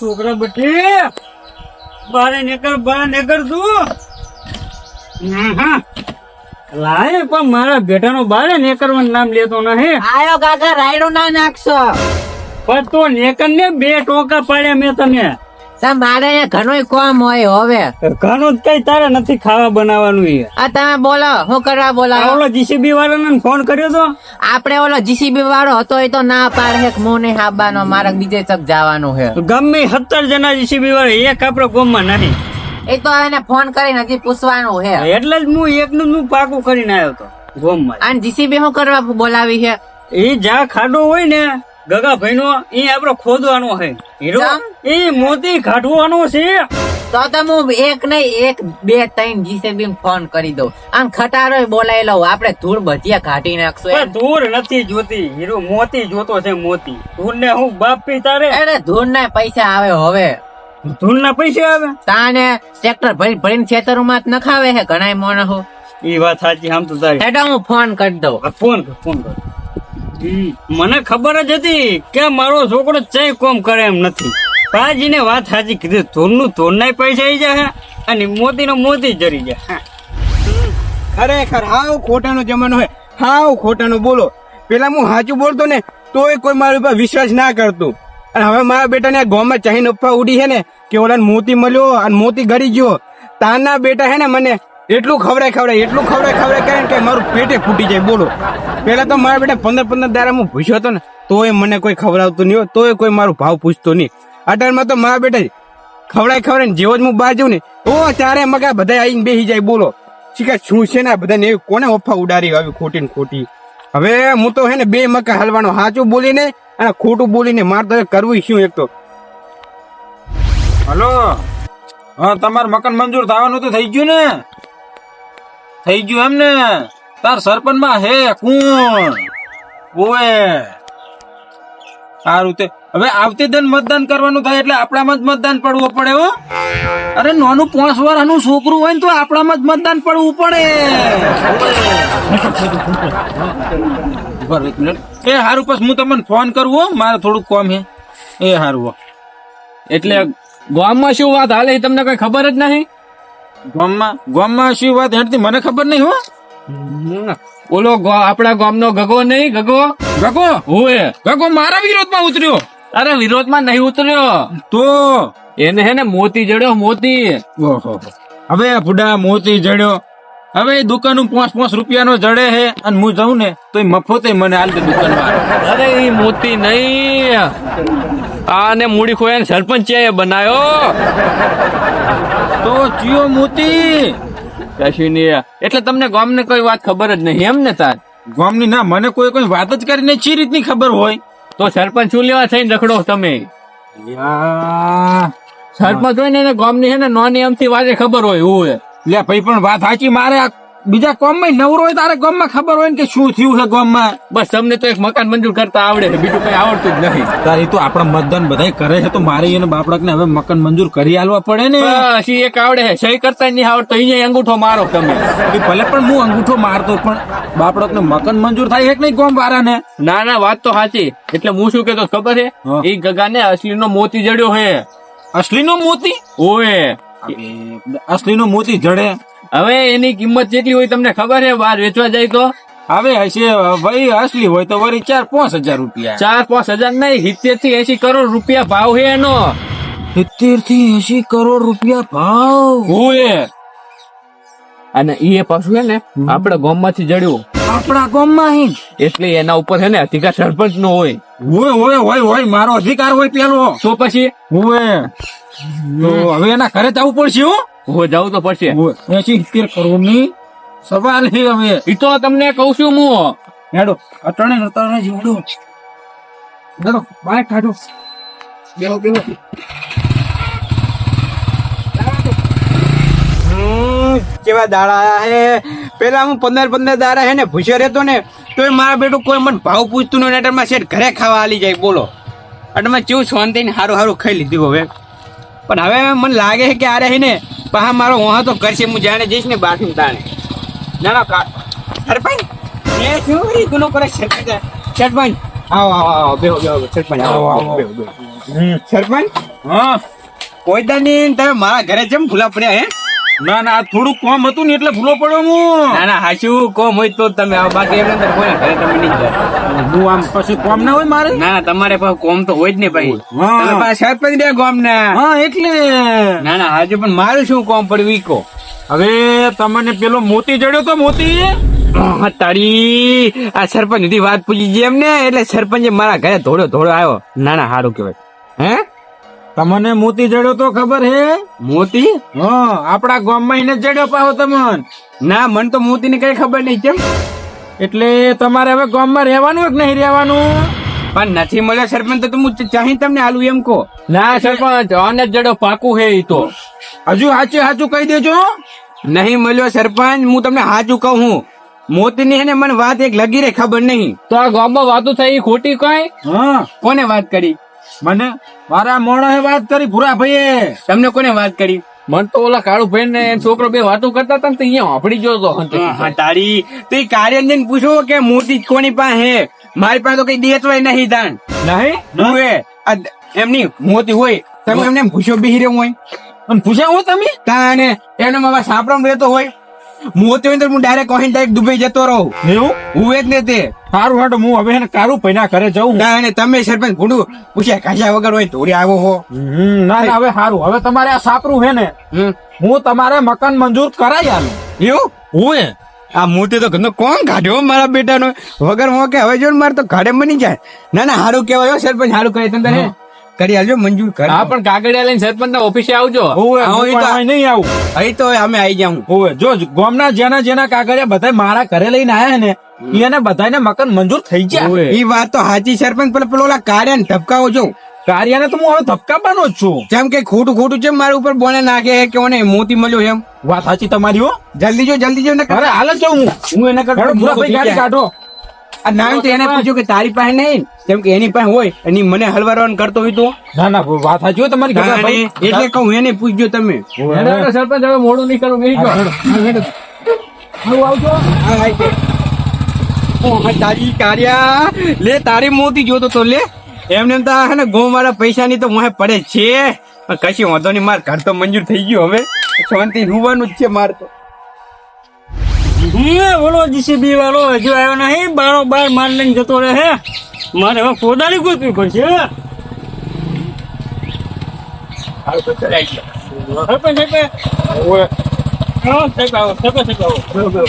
છોકરા બટી બારે નીકળ બારે નીકળ તું. લાય પણ મારા બેટાનો બારે નીકળવાનું નામ લેતો નહીં. આયો કાકા રાયડો ના નાખશો. પણ તું નેકર ને બે ટોકા પાડ્યા મેં તને. મારે ઘણું કોમ હોય હવે. ઘણું જ કઈ તારે નથી ખાવા બનાવવાનું આ તમે બોલો હું કરવા બોલાવો? ઓલો જીસીબી વાળાને ફોન કર્યો તો? આપણે ઓલો જીસીબી વાળો હતો એ તો ના પાડે હે મો હું નહીં હાબાનો મારે બીજે તક જવાનું છે ગમે સત્તર જણા જીસીબી વાળો એક આપણા ગોમમાં નહીં એ તો એને ફોન કરીને હજી પૂછવાનું છે એટલે જ હું એકનું નું હું પાકું કરીને આવ્યો ગોમમાં અને જીસીબી શું કરવા બોલાવી છે એ જ્યાં ખાડો હોય ને ગગાભાઈ નો એ આપડે ખોદવાનો છે હીરો એ મોતી કાઢવાનો છે. તો તમે એક નહીં એક બે ત્રણ જીસીબી ફોન કરી દઉં. આમ ખટારો બોલાવી લઉં આપણે ધૂળ બધિયા કાઢી નાખશું ધૂળ નથી જોતી. હીરો મોતી જોતો છે મોતી. ધૂળ ને હું બાપ પિતા તારે એને ધૂળ ના પૈસા આવે હવે. ધૂળ ના પૈસા આવે? તાને ટ્રેક્ટર ભરી ભરીને ખેતરોમાં જ નખાવે છે ઘણા માણસો એ વાત સાચી આમ તો તારી. હેડો હું ફોન કરી દઉં. ફોન કર ફોન કર. મને ખબર જ હતી કે મારો છોકરો ચઈ કોમ કરે એમ નથી. પાજીને વાત સાચી કીધી ધોરનું ના પૈસા આવી જાય અને મોતી નો મોતી જરી જાય. ખરેખર હાવ ખોટાનો જમાનો હે, હાવ ખોટાનો બોલો. પેલા હું સાચું બોલતો ને, તોય કોઈ મારા ઉપર વિશ્વાસ ના કરતું. અને હવે મારા બેટાને આ ગામમાં ચાહીને અફવા ઉડી છે ને, કે ઓલા મોતી મળ્યો અને મોતી ગરી ગયો. તાના બેટા હે ને મને એટલું ખવડાય ખવડાય, એટલું ખવડાય ખવડાય કરે કે મારું પેટે ફૂટી જાય, બોલો. પેલા તો મારા બેટા પંદર પંદર દાડા હું ભૂસ્યો હતો ને, તોય મને કોઈ ખવડાવતું નહીં હોય તોય કોઈ મારું ભાવ પૂછતો નહીં. અઢારમાં તો મારા બેટા ખવડાય ખવડાય જેવો જ હું બહાર જઉં ને, તો ચારે મગા બધા આવીને બેસી જાય, બોલો. શીખા શું છે ને બધાને એવી કોને ઓફા ઉડાડી આવી ખોટી ને ખોટી? હવે હું તો હે ને બે મકા હલવાનો સાચું બોલીને અને ખોટું બોલીને મારે તો કરવું શું એક તો? હલો? હા, તમારું મકાન મંજૂર થવાનું તો થઈ ગયું ને? થઈ ગયું એમ ને? તાર સરપંચમાં હે કોણ? ઓએ. સારું તે. હવે આવતી દિન મતદાન કરવાનું થાય એટલે આપણામાં જ મતદાન પડવું પડે હો. અરે નાનું પાંચ વર્ષનું છોકરું હોય ને તો આપણામાં જ મતદાન પડવું પડે. એક મિનિટ. એ હારું, પછી હું તમને ફોન કરું હો. મારે થોડુંક કોમ છે. એ હો. એટલે ગામમાં શું વાત હાલે તમને કઈ ખબર જ નહીં? ગામમાં ગામમાં શું વાત હેડતી? મને ખબર નહીં હો. ઓલો આપણા ગામનો ગગો નહીં ગગો? ગગો? હોય ગગો મારા વિરોધમાં ઉતર્યો. અરે વિરોધમાં નહીં ઉતર્યો? તો? એને હે ને મોતી જડ્યો મોતી. ઓહો. હવે ફુડા મોતી જડ્યો. હવે દુકાન પાંચ પાંચ રૂપિયાનો જડે હે અને હું જાઉં ને તો એ મફતે મને હાલ દુકાન અરે એ મોતી નહીં. આને મૂડી ખોયા સરપંચ બનાયો. તો ચિયો મોતી. કશું નહીં એટલે તમને ગામને કોઈ વાત ખબર જ નહીં એમ ને તાર? ગામની ના મને કોઈ કોઈ વાત જ કરીને ચી રીતની ખબર હોય? તો સરપંચ શું લેવા થઈને રખડો તમે? સરપંચ હોય ને એને ગામની છે ને નોની એમથી વાતે ખબર હોય એવું લે ભાઈ પણ વાત સાચી મારે આ બીજા કોમમાં નવરો હોય તારે ગામમાં ખબર હોય ને કે શું થયું છે ગામમાં? બસ તમને તો એક મકાન મંજૂર કરતા આવડે છે. બીજું કઈ આવડતું જ નહીં તારે તો આપણા મતદાન બધા કરે છે તો મારે એને બાપડક ને હવે મકાન મંજૂર કરી આલવા પડે ને. બસ એક આવડે છે. સહી કરતા નહીં આવડતો. અહીંયા અંગૂઠો મારો તમે. ભલે પણ હું અંગૂઠો મારતો પણ બાપડક ને મકાન મંજૂર થાય છે કે નહીં ગામ વાળાને? ના ના વાત તો સાચી. એટલે હું શું કેતો ખબર છે. એ ગગાને અસલીનો મોતી જડ્યો હે અસલીનો મોતી? ઓએ અસલીનો મોતી જડે. હવે એની કિંમત કેટલી હોય તમને ખબર છે બહાર વેચવા જાય તો? હવે હશે ભાઈ અસલી હોય તો વળી ચાર પાંચ હજાર રૂપિયા. ચાર પાંચ હજાર નહીં સિત્તેરથી એસી કરોડ રૂપિયા ભાવ છે એનો. સિત્તેરથી એસી કરોડ રૂપિયા ભાવ. ઓએ અને એ પાછું છે ને આપડે ગામમાંથી જડ્યું. આપણા ગામમાં એટલે એના ઉપર છે ને અધિકાર સરપંચ નો હોય. હોય હોય હોય હોય મારો અધિકાર હોય પેલો. તો પછી? હોય. તો હવે એના ઘરે જવું પડશે હો. હો જવું તો પડશે એસી સિત્તેર કરોડની સવાલ છે હવે. એ તો તમને કઉ છું હું. હેડો અટણે અટણે જીવડું. હેડો બાય કાઢો. બેહો બેહો. કેવા દાડા આયા હે? પેલા હું પંદર પંદર દાડા હે ને ભૂસ્યો રહેતો ને તોય મારા બેટું કોઈ મને ભાવ પૂછતું નહીં અટરમાં શેઠ ઘરે ખાવા આલી જાય બોલો. અટમાં કેવું શાંતિ ને સારું સારું ખાઈ લીધું હવે. પણ હવે મને લાગે છે કે આ રહી ને પા મારો વહા તો કરશે હું જાણે જઈશ ને બાથરૂમ તાણે. ના ના કા સરપંચ એ શું રી ગુનો કરે સરપંચ. સરપંચ આવો આવો આવો બેહો બેહો સરપંચ આવો આવો બેહો બેહો. સરપંચ હા. કોઈ દાની તમે મારા ઘરે જેમ ભૂલા પડ્યા હે? ના ના આ થોડું કોમ હતું ને એટલે ભૂલો પડ્યો હું. ના ના હાચું કોમ હોય તો તમે આવો. બાકી એમને અંદર કોઈ ઘરે તમે નહીં જાય હું આમ પછી કોમ ના હોય મારે? ના ના તમારે પાસે કોમ તો હોય જ ને ભાઈ. તમે પાસે સરપંચ રહ્યા કોમ ને હા એટલે. ના ના હાજુ પણ મારું શું કોમ પડ્યું ઈ કહો. હવે તમને પેલો મોતી જડ્યો તો મોતી? તારી આ સરપંચ સુધી વાત પૂછી જેમ એમને એટલે સરપંચે મારા ઘરે ધોળો ધોડો આવ્યો. ના ના સારું કહેવાય. તમને મોતી જડ્યો તો ખબર હે? મોતી? હા આપણા ગામમાં એને જડ્યો પાહો તમન. ના મને તો મોતી ની કઈ ખબર નહીં કેમ? એટલે તમારે હવે ગામમાં રહેવાનું કે નહીં રહેવાનું? પણ નથી મળ્યો સરપંચ તો હું ચાહી તમને આલું એમ કહો. ના સરપંચ આને જડો પાકું હે ઈ તો. હજુ સાચું સાચું કહી દેજો. નહીં મળ્યો સરપંચ હું તમને સાચું કહું હું. મોતી ની ને મને વાત એક લગી રે ખબર નહીં. તો આ ગામમાં વાતો થઈ ખોટી કઈ? હા કોને વાત કરી? મને મારા મોણે વાત કરી ભૂરા ભાઈએ તમને કોને વાત કરી? મન તો ઓલા કાળુ ભાઈ ને છોકરો બે વાતો કરતા હતા ને તો અહીંયા વાપડી ગયો તો હા, તારી તો પૂછો કે મોતી કોની પાસે? મારી પાસે તો કઈ દેતવાય નહીં દાન નહીં? આ એમની મોતી હોય તમે એમને એમ ભૂસો બેહી રહ્યો હોય. અને પૂછ્યા હું તમે? તાને એનો મારા સાપરામ રહેતો હોય. મોતી હોય તો હું ડાયરેક્ટ કહીને ડાયરેક્ટ દુબઈ જતો રહું. એવું? હું જ ને તે. સારું હાડો હું હવે એને કારું પૈના ઘરે જઉં. તાને તમે સરપંચ ભૂંડું પૂછ્યા કાશા વગર હોય ધોરી આવો હો. ના ના હવે સારું હવે તમારે આ સાપરું હે ને. હું તમારે મકાન મંજૂર કરાઈ આલું. એવું? હું આ મોતી તો ઘરનો કોણ કાઢ્યો મારા બેટાનો? વગર મોકે હવે જો ને મારે તો ઘાડે બની જાય. ના ના સારું કહેવાય હો સરપંચ સારું કહે તારે કરી આલજો મંજૂર કર. હા પણ કાગળિયા લઈને સરપંચ ના ઓફિસે આવજો. પણ નહીં આવું. અહીં તો અમે આવી જાઉં. હોવે જો ગામના જેના જેના કાગળિયા બધા મારા ઘરે લઈને આયા ને એને બધાને મકાન મંજૂર થઈ ગયા. એ વાત તો સાચી સરપંચ પેલો પેલો ઓલા કાર્ય ને ધબકાવો જો. કાર્યાને તો હું હવે ધબકાવવાનો જ છું. જેમ કે ખોટું ખોટું છે મારા ઉપર બોલે નાખે કે ઓને મોતી મળ્યો એમ. વાત સાચી તમારી હો. જલ્દી જો જલ્દી જો ને અરે હાલ જ હું. હું એને કાઢો કાઢો. આ તો એને પૂછ્યું કે તારી પાસે નહીં? કેમ કે એની પાસે હોય એની મને હલવારવાન કરતો હોય તો? ના ના વાત સાચી તમારી એટલે કહું એને પૂછજો તમે. સરપંચ હવે મોડું નહીં કરું નહીં હા, તારી કાર્યા. લે તારી મોતી જોતો તો લે. એમને એમ તો આ હે ને ગોમ વાળા પૈસા ની તો મોહે પડે જ છે. પણ કશી વાંધો નહીં માર ઘર તો મંજૂર થઈ ગયું હવે. શાંતિ હોવાનું જ છે માર તો. ઓલો જીસીબી વાળો હજુ આવ્યો નહીં બારો બાર માર લઈને જતો રહે હે. મારે હવે કોદાળી ગોતવી પડશે સરપંચ સાહેબ આવો, સાહેબ આવો, સરપંચ સાહેબ આવો.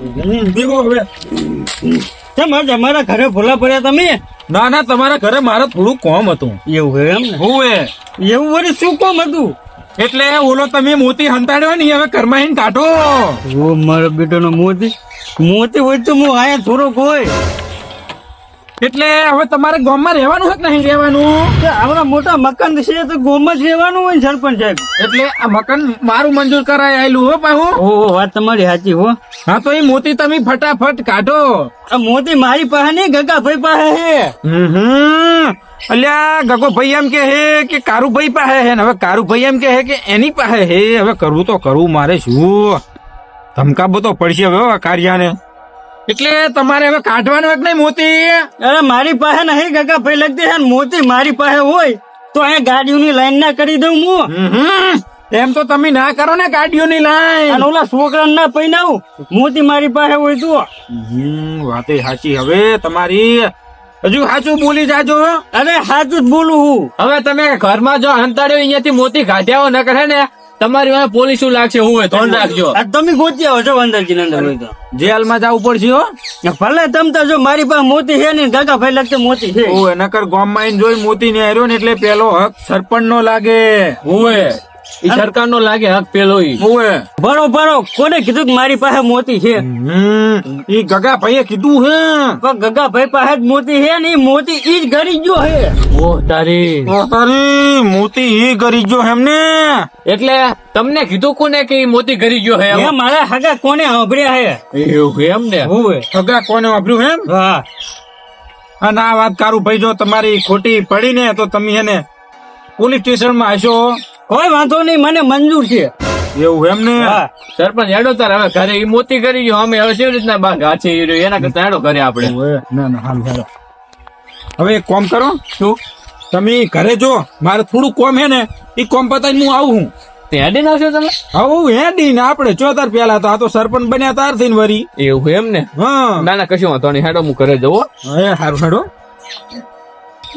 હમ, દેખો હવે. કેમ આજે મારા ઘરે ભોલા પડ્યા તમે? ના ના તમારા ઘરે મારે થોડું કોમ હતું. એવું હે એમ ને? એ એવું વળી શું કોમ હતું? એટલે ઓલો તમે મોતી હંતાડ્યો ને, હવે ઘરમાં આઈને કાઢો. ઓ, મારો બેટો મોતી. મોતી હોય તો હું આયા થોડોક હોય. એટલે હવે તમારે ગામમાં રહેવાનું હોય કે નહીં રહેવાનું? આવડા મોટા મકાન છે તો ગામમાં જ રહેવાનું હોય સરપંચ સાહેબ. એટલે આ મકાન મારું મંજૂર કરાય આયેલું હો પાહુ. ઓ વાત તમારી સાચી હો. હા તો એ મોતી તમે ફટાફટ કાઢો. આ મોતી મારી પાસે નહીં ગગાભાઈ પાસે હે હમ અલ્યા ગગો ભાઈ એમ કે હે કે કારુભાઈ પાસે હે ને હવે કારુભાઈ એમ કે હે કે એની પાસે હે હવે કરવું તો કરવું મારે શું? ધમકાવો તો પડશે હવે હો આ કાર્યાને. એટલે તમારે હવે કાઢવાનો કે નહીં મોતી. અરે મારી પાસે નહીં કાકા ભાઈ લગતી છે મોતી મારી પાસે હોય તો અહીંયા ગાડીઓની લાઈન ના કરી દઉં હું. એમ તો તમે ના કરો ને ગાડીઓની અને લાઈન ઓલા છોકરા ના પૈનાવું મોતી મારી પાસે હોય તો. વાતે સાચી. હવે તમારી હજુ સાચું બોલી જાજો. અરે સાચું જ બોલું હું. હવે તમે ઘરમાં જો અંતાડ્યો અહીંયાથી મોતી કાઢ્યા ન કરે ને તમારી પાસે પોલીસું લાગશે હું હોય ધોન રાખજો. આ તમે ગોતી આવો છો અંદરજી અંદર હોય તો. જેલમાં જવું પડશે હો. ભલે તમ તો જો મારી પાસે મોતી છે ને કાકા ભાઈ લગતે મોતી છે. નકર ગામમાં માં જોઈ મોતી ને હાર્યો ને એટલે પેલો હક સરપંચ નો લાગે. હુંવે ઈ સરકાર નો લાગે હક પેલો ઈ. બરો કોને કીધું કે મારી પાસે મોતી છે? ઈ ગગા ભાઈએ કીધું હે. પણ ગગા ભાઈ પાસે જ મોતી છે ને ઈ મોતી ઈ જ ગરી ગયો છે ઓહ તારી. તારી મોતી ઈ કરી ગયો એમને. એટલે તમને કીધું કોને કે ઈ મોતી કરી ગયો હે? એ મારા હગા કોને સાંભળ્યા હે? એવું એમ ને? હોવે હગા કોને વાપર્યું એમ? હા. અને આ વાત કારું ભાઈ જો તમારી ખોટી પડી ને તો તમે એને પોલીસ સ્ટેશનમાં હશો. કોઈ વાંધો નહીં મને મંજૂર છે. એવું એમ ને? હા. સરપંચ હેડો તાર હવે ઘરે ઈ મોતી કરી ગયો. અમે હવે કેવી રીતના બા ગાછી ઈ રહ્યો, એના કરતા હેડો ઘરે આપણે. ના ના હાલ હેડો હવે એક કોમ કરો. શું? તમે ઘરે જો મારે થોડું કોમ હે ને એ કોમ પતાવી હું આવું હું. હેડી નાખશો તમે? આવું હેડી ને આપણે ચોતાર પેલા તો આ તો સરપંચ બન્યા તાર થઈને વરી. એવું એમ ને? હા. ના ના કશું વાંધો નહીં. હેડો હું ઘરે જવો હે. હારું હેડો.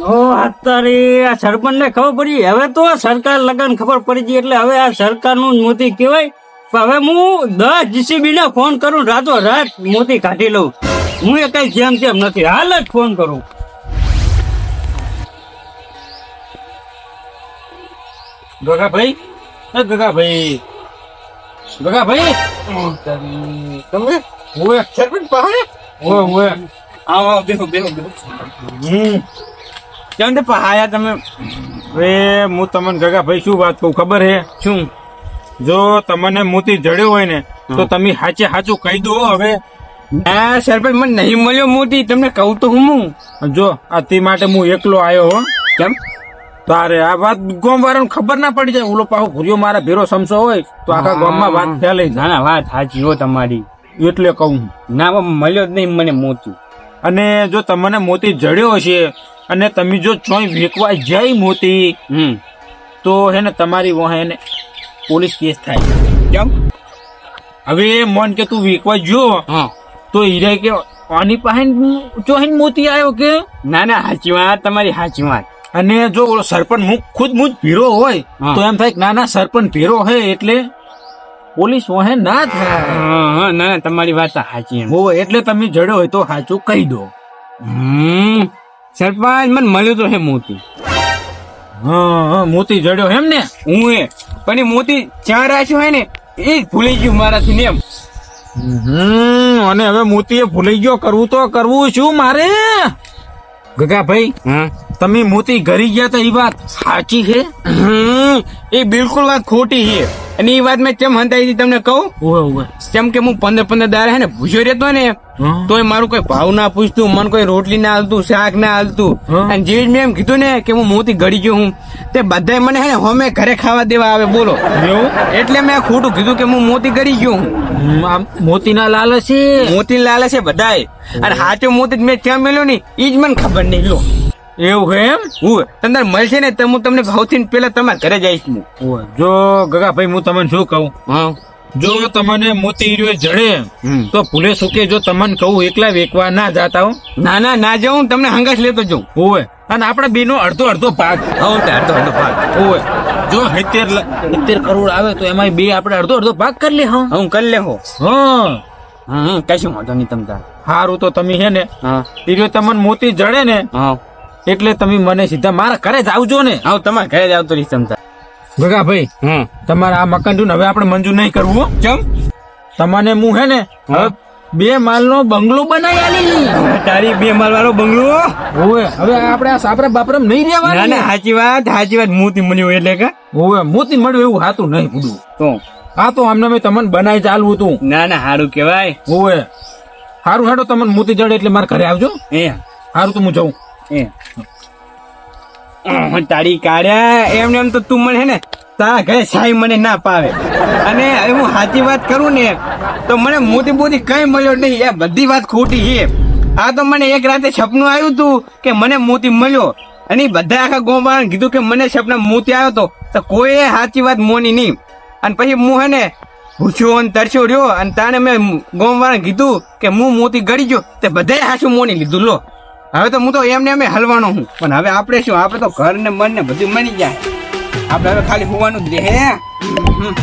ઓ અત્યારે આ સરપંચ ને ખબર પડી. હવે તો સરકાર લગન ખબર પડી ગઈ એટલે હવે આ સરકારનું મોતી કહેવાય. હવે હું દસ જીસીબી ને ફોન કરું રાતો રાત મોતી કાઢી લઉં. હું એ કઈ જેમ તેમ નથી. હાલ જ ફોન કરું. ગગાભાઈ? એ ગગાભાઈ. ગગાભાઈ? તમે? ઓવે સરપંચ પાસે? ઓવે ઓવે આવો આવો બેહો બેહો બેહો. હમ. કેમ તે પહાયા તમે? એ હું તમને ગગાભાઈ શું વાત કહું ખબર હે? શું? જો તમને મોતી જડ્યો હોય ને તો તમે હાચે હાચું કહી દો હવે. આ સરપંચ મને નહીં મળ્યો મોતી. તમને કહું તો હું જો આ તે માટે હું એકલો આવ્યો હો. કેમ? તારે આ વાત ગોમ વાળાને ખબર ના પડી જાય. ઓલો પાછો ભૂર્યો મારા ભેરો સમસો હોય તો આખા ગામમાં વાત ફેલાઈ ના ના વાત સાચી હો તમારી. એટલે કહું ના મળ્યો જ નહીં મને મોતી. અને જો તમને મોતી જડ્યો છે અને તમે જો ચોય વેકવા જાય મોતી તો હે ને તમારી વહે પોલીસ કેસ થાય. કેમ? હવે મન કે તું વેકવા જો તો હીરા કે આની પાસે ચોહીન મોતી આવ્યો કે? ના ના સાચી વાત તમારી સાચી વાત. અને જો ઓલો સરપંચ મુખ ખુદ મુજ ભીરો હોય તો એમ થાય કે ના ના સરપંચ ભીરો હે એટલે પોલીસ વહે ના થાય. હા હા ના તમારી વાત સાચી હોય એટલે તમે જડ્યો હોય તો સાચું કહી દો. હમ. સરપંચ મને મળ્યો તો હે મોતી. હા હા મોતી જડ્યો એમ ને? હું એ. પણ એ મોતી ચાર રાખ્યો હોય ને એ જ ભૂલી ગયું મારાથી ને એમ. હમ અને હવે મોતી એ ભૂલી ગયો કરવું તો કરવું શું મારે? ગગાભાઈ? હા. તમે મોતી ઘરી ગયા તો એ વાત સાચી છે? એ બિલકુલ વાત ખોટી છે. અને એ વાત મેં કેમ હંતાઈ તમને કહું? કેમ કે હું પંદર પંદર દાર હે ને ભૂસ્યો રહેતો ને. તોય મારું કોઈ ભાવ ના પૂછતું મને કોઈ રોટલી ના હાલતું શાક ના હાલતું. અને જે મેં એમ કીધું ને કે હું મોતી ગળી ગયો હું તે બધાય મને હે ને હોમે ઘરે ખાવા દેવા આવે બોલો. એટલે મેં ખોટું કીધું કે હું મોતી ઘડી ગયો હું. મોતી ના છે. મોતી લાલ છે બધાય. અને હાચો મોતી જ મેં ક્યાં મેલ્યો ને એ જ મને ખબર નહીં લો એવું છે એમ? હું તમને મળશે ને તો હું તમને સૌથી પેલા તમારા ઘરે જઈશ હું. જો ગગાભાઈ હું તમને શું કહું? હા. જો તમને મોતી હીરો જડે. તો ભૂલે સુકે જો તમને કહું એકલા વેકવા ના જાતા હો. ના ના ના જાઉં તમને હંગાશ લેતો જાઉં. ઓવે અને આપણે બેનો અડધો અડધો ભાગ. હા અડધો અડધો ભાગ. ઓવે જો સિત્તેર સિત્તેર કરોડ આવે તો એમાં બે આપણે અડધો અડધો ભાગ કરી લે હા. હું કરી લે હો. હા હા કશું વાંધો નહીં તમ તાર. સારું તો તમે છે ને હા. તમને મોતી જડે ને હા. એટલે તમે મને સીધા મારા ઘરે જ આવજો ને. આવ તમારા ઘરે જ આવતો રહીશ તમતા ગગાભાઈ હમ. તમારા આ મકાન ને હવે આપણે મંજૂર નહીં કરવું હો. કેમ તમને હું હે ને હવે બે માલનો બંગલો બનાવી આલી તારી બે માલ વાળો બંગલો ઓવે હવે આપણે આ સાપરે બાપરે નહીં ના રહેવાનું. ના સાચી વાત સાચી વાત. મોતી મળ્યું એટલે કે? ઓવે મોતી મળ્યું એવું હાતું નહીં પૂરું તો? આ તો આમને મેં તમને બનાવી ચાલવું તું ના ના સારું કેવાય ઓવે. સારું હેડો તમને મોતી જડે એટલે મારા ઘરે આવજો. એ. સારું તો હું જાઉં. તારી કાઢ્યા એમને એમ તો તું મને હે ને, તારા ઘરે સાહેબ મને ના પાવે અને હું સાચી વાત કરું ને, તો મને મોતી મોતી કઈ મળ્યો નહીં. એ બધી વાત ખોટી છે. આ તો મને એક રાતે સપનું આવ્યું હતું કે મને મોતી મળ્યો. અને બધા આખા ગોવાળાને કીધું કે મને સપના મોતી આવ્યો તો તો કોઈએ સાચી વાત મોની નહીં. અને પછી હું હે ને, ભૂસ્યો અને તરસ્યો રહ્યો. અને તાણે મેં ગોમવાળાને કીધું કે હું મોતી ગળી ગયો. તે બધાએ સાચું મોની લીધું. લો. હવે તો હું તો એમને એમ હલવાનો હું. પણ હવે આપણે શું? આપણે તો ઘર ને મન ને બધું મળી જાય. આપણે હવે ખાલી હોવાનું જ રહે. હમ.